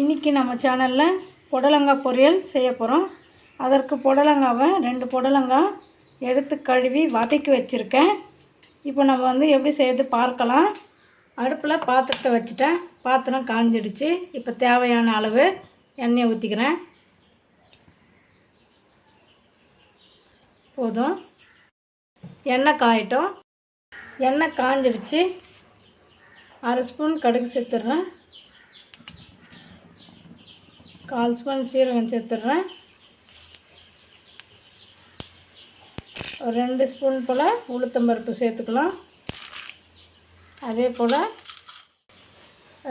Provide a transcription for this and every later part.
இன்றைக்கி நம்ம சேனலில் புடலங்காய் பொரியல் செய்ய போகிறோம் அதற்கு புடலங்காவை ரெண்டு புடலங்காய் எடுத்து கழுவி வதக்கி வச்சுருக்கேன். இப்போ நம்ம வந்து எப்படி செய்யறது பார்க்கலாம். அடுப்பில் பாத்திரத்தை வச்சுட்டேன். பாத்திரம் காஞ்சிடுச்சு. இப்போ தேவையான அளவு எண்ணெயை ஊற்றிக்கிறேன் போதும். எண்ணெய் காயட்டும். எண்ணெய் காஞ்சிடுச்சு. அரை ஸ்பூன் கடுகு சேர்த்துட்றேன். கால் ஸ்பூன் சீரகம் சேர்த்துட்றேன். ஒரு ரெண்டு ஸ்பூன் போல் உளுத்தம்பருப்பு சேர்த்துக்கலாம். அதே போல்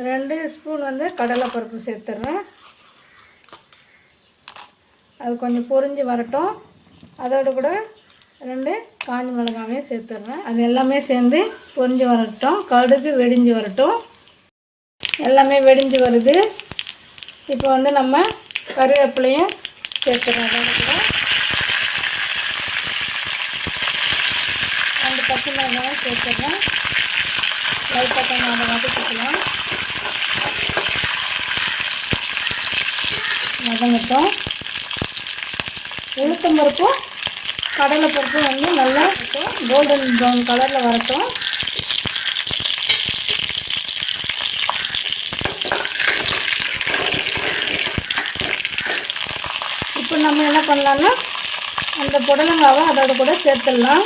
ரெண்டு ஸ்பூன் வந்து கடலைப்பருப்பு சேர்த்துட்றேன். அது கொஞ்சம் பொரிஞ்சு வரட்டும். அதோடு கூட ரெண்டு காஞ்ச மிளகாவையும் சேர்த்துட்றேன். அது எல்லாமே சேர்ந்து பொரிஞ்சு வரட்டும். கடுகு வெடிஞ்சு வரட்டும். எல்லாமே வெடிஞ்சு வருது. இப்போ வந்து நம்ம கருவேப்பிலையும் சேர்த்துறோம் ரெண்டு பச்சை மிளகாயும் சேர்த்துக்கலாம் லைட்டாக கொஞ்சம் அதை வதக்கிக்கலாம். வதங்கட்டும். உளுத்தம் பருப்பும் கடலை பருப்பும் வந்து நல்லா கோல்டன் ப்ரௌன் கலரில் வரட்டும். இப்போ நம்ம என்ன பண்ணலாம்னா அந்த புடலங்காவை அதோட கூட சேர்த்துடலாம்.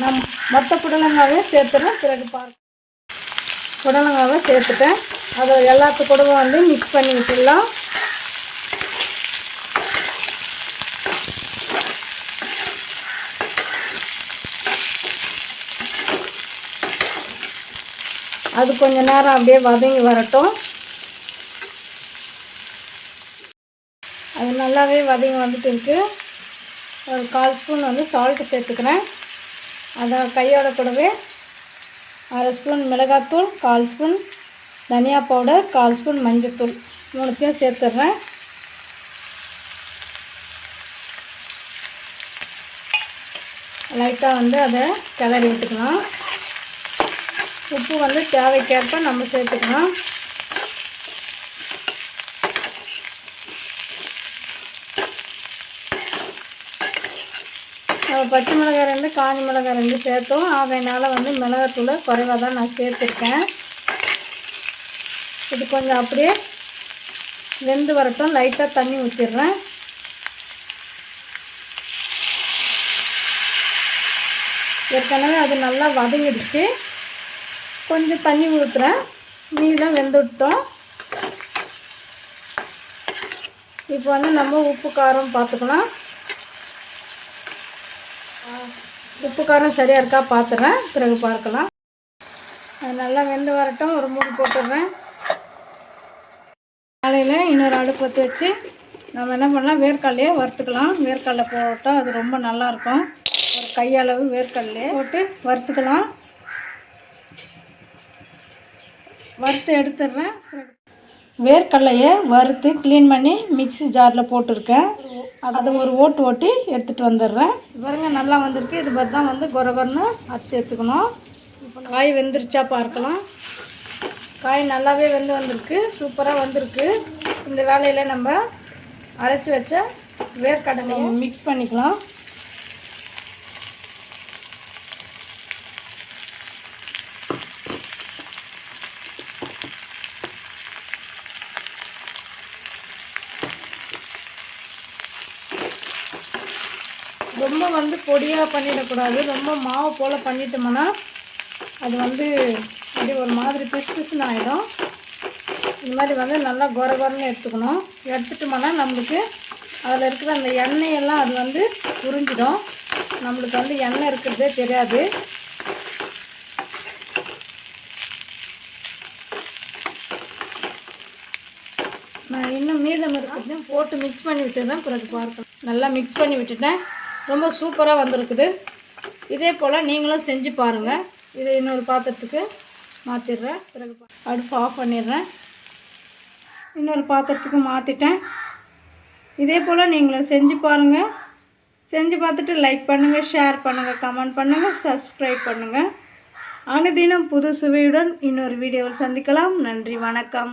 நம் மொத்த புடலங்காவே சேர்த்துறோம். பிறகு பார்க்க புடலங்காவை சேர்த்துட்டேன். அதை எல்லாத்து கூடவும் வந்து மிக்ஸ் பண்ணி விட்டுடலாம் அது கொஞ்ச நேரம் அப்படியே வதங்கி வரட்டும். அது நல்லாவே வதங்கி வந்துட்டு இருக்கு. ஒரு கால் ஸ்பூன் வந்து சால்ட்டு சேர்த்துக்கிறேன். அதை கையோட கூடவே அரை ஸ்பூன் மிளகாத்தூள் கால் ஸ்பூன் தனியா பவுடர் கால் ஸ்பூன் மஞ்சத்தூள் மூணுத்தையும் சேர்த்துட்றேன் லைட்டாக வந்து அதை கிளறி விட்டுக்கலாம் உப்பு வந்து தேவைக்கேற்ப நம்ம சேர்த்துக்கலாம். நம்ம பச்சை மிளகாய் ரெண்டு காஞ்சி மிளகாய் ரெண்டு சேர்த்தோம். அதனால் வந்து மிளகாத்தூளை குறைவாக தான் நான் சேர்த்துருக்கேன். இது கொஞ்சம் அப்படியே வெந்து வரட்டும். லைட்டாக தண்ணி ஊற்றிடுறேன் ஏற்கனவே அது நல்லா வதங்கிடுச்சு. கொஞ்சம் தண்ணி ஊற்றுறேன் மீதம் வெந்துவிட்டோம் இப்போ வந்து நம்ம உப்பு காரம் பார்த்துக்கலாம். உப்பு காரம் சரியாக இருக்கா பார்த்துறேன். பிறகு பார்க்கலாம். அது நல்லா வெந்து வரட்டும். ஒரு மூணு போட்டுடுறேன். காலையில் இன்னொரு அடுப்பு பற்றி வச்சு நம்ம என்ன பண்ணலாம்? வேர்க்கடலையே வறுத்துக்கலாம். வேர்க்கடலை போட்டால் அது ரொம்ப நல்லாயிருக்கும் ஒரு கையளவு வேர்க்கடலையே போட்டு வறுத்துக்கலாம். வறுத்து எடுத்துடுறேன். வேர்க்கடலையை வறுத்து க்ளீன் பண்ணி மிக்ஸி ஜாரில் போட்டிருக்கேன். அதை ஒரு ஓட்டு ஓட்டி எடுத்துகிட்டு வந்துடுறேன். பாருங்க நல்லா வந்திருக்கு. இது மாதிரி தான் வந்து குறகுறன்னு அரைச்சி எடுத்துக்கணும். இப்போ காய் வெந்துருச்சா பார்க்கலாம். காய் நல்லாவே வெந்து வந்திருக்கு. சூப்பராக வந்திருக்கு. இந்த வேலையில் நம்ம அரைச்சி வச்ச வேர்க்கடலையை மிக்ஸ் பண்ணிக்கலாம். ரொம்ப வந்து பொடியாக பண்ணிடக்கூடாது. ரொம்ப மாவு போல் பண்ணிட்டோம்னா அது வந்து அப்படி ஒரு மாதிரி பிசு பிசுன்னு ஆகிடும் இந்த மாதிரி வந்து நல்லா கொர கொரன்னு எடுத்துக்கணும். எடுத்துட்டோம்னா நம்மளுக்கு அதில் இருக்கிற அந்த எண்ணெயெல்லாம் அது வந்து உறிஞ்சிடும். நம்மளுக்கு வந்து எண்ணெய் இருக்கிறதே தெரியாது. நான் இன்னும் மீதம் இருக்கிறதையும் போட்டு மிக்ஸ் பண்ணி விட்டுறேன் பிறகு பார்க்கணும் நல்லா மிக்ஸ் பண்ணி விட்டுட்டேன். ரொம்ப சூப்பராக வந்திருக்குது. இதே போல் நீங்களும் செஞ்சு பாருங்கள் இதை இன்னொரு பாத்திரத்துக்கு மாற்றிடுறேன் பிறகு அடுப்பு ஆஃப் பண்ணிடுறேன். இன்னொரு பாத்திரத்துக்கு மாற்றிட்டேன் இதே போல் நீங்களும் செஞ்சு பாருங்கள் செஞ்சு பார்த்துட்டு லைக் பண்ணுங்கள் ஷேர் பண்ணுங்கள் கமெண்ட் பண்ணுங்கள் சப்ஸ்கிரைப் பண்ணுங்கள் அனுதினம் புது சுவையுடன் இன்னொரு வீடியோவில் சந்திக்கலாம். நன்றி வணக்கம்.